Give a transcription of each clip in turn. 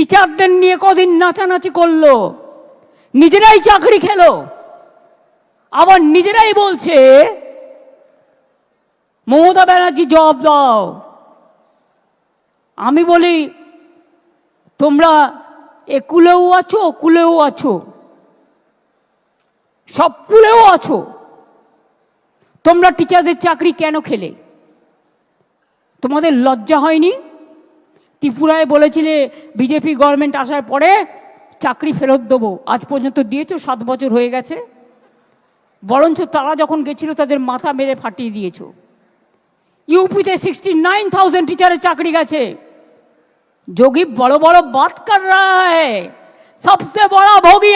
টিচারদের নিয়ে কদিন নাচানাচি করল। নিজেরাই চাকরি খেলো। আবার নিজেরাই বলছে, মমতা ব্যানার্জি জব দাও। আমি বলি, তোমরা এ কুলেও আছো কুলেও আছো। সব কুলেও আছো। তোমরা টিচারদের চাকরি কেন খেলে? তোমাদের লজ্জা হয়নি? ত্রিপুরায় বলেছিলে বিজেপি গভর্নমেন্ট আসার পরে চাকরি ফেরত দেবো। আজ পর্যন্ত দিয়েছ, সাত বছর হয়ে গেছে। বরঞ্চ তারা যখন গেছিল, তাদের মাথা মেরে ফাটিয়ে দিয়েছ। ইউপিতে সিক্সটি নাইন থাউজেন্ড টিচারের চাকরি গেছে। যোগী বড় বড় বাত কর সবসে বড় ভোগী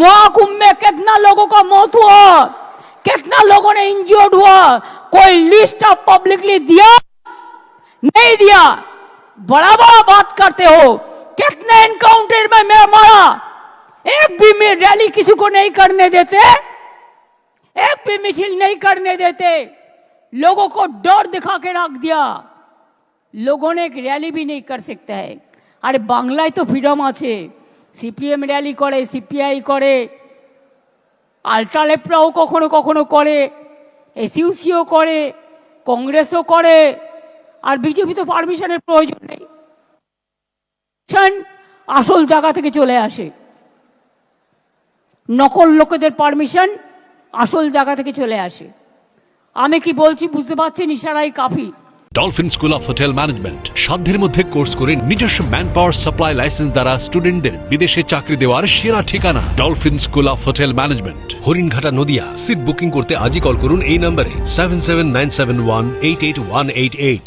মহাকুম্ভে কেতনা লোগো কা মত হুয়া, কেতনা লোগো নে ইনজিওর্ড হুয়া। কোই লিস্ট অফ পাবলিকলি দিয়া? নেই দিয়া। बड़ा बड़ा बात करते हो कितने एनकाउंटर में मैं मारा एक भी मैं रैली किसी को नहीं करने देते एक भी मिशिल नहीं करने देते लोगों को डर दिखा के रख दिया लोगों ने एक रैली भी नहीं कर सकता है अरे আরে বাংলায় তো ফ্রিডম আছে करे র্যালি করে সিপিআই করে আলট্রালেপরাও কখনো কখনো করে এসইউসিও করে কংগ্রেসও করে আর বিজেপি তো পারমিশনের প্রয়োজন নেই। আসল জায়গা থেকে চলে আসে। নকল লোকেদের পারমিশন আসল জায়গা থেকে চলে আসে। আমি কি বলছি বুঝতে পারছেন? ইশারাই কাফি। Dolphin school of hotel management সাধ্যের মধ্যে কোর্স করে নিজস্ব ম্যান পাওয়ার সাপ্লাই লাইসেন্স দ্বারা স্টুডেন্টদের বিদেশে চাকরি দেওয়ার সেরা ঠিকানা। Dolphin school of hotel management Haringhata Nadia. Seat booking করতে আজই কল করুন এই নম্বরে seven seven nine seven one eight eight one eight eight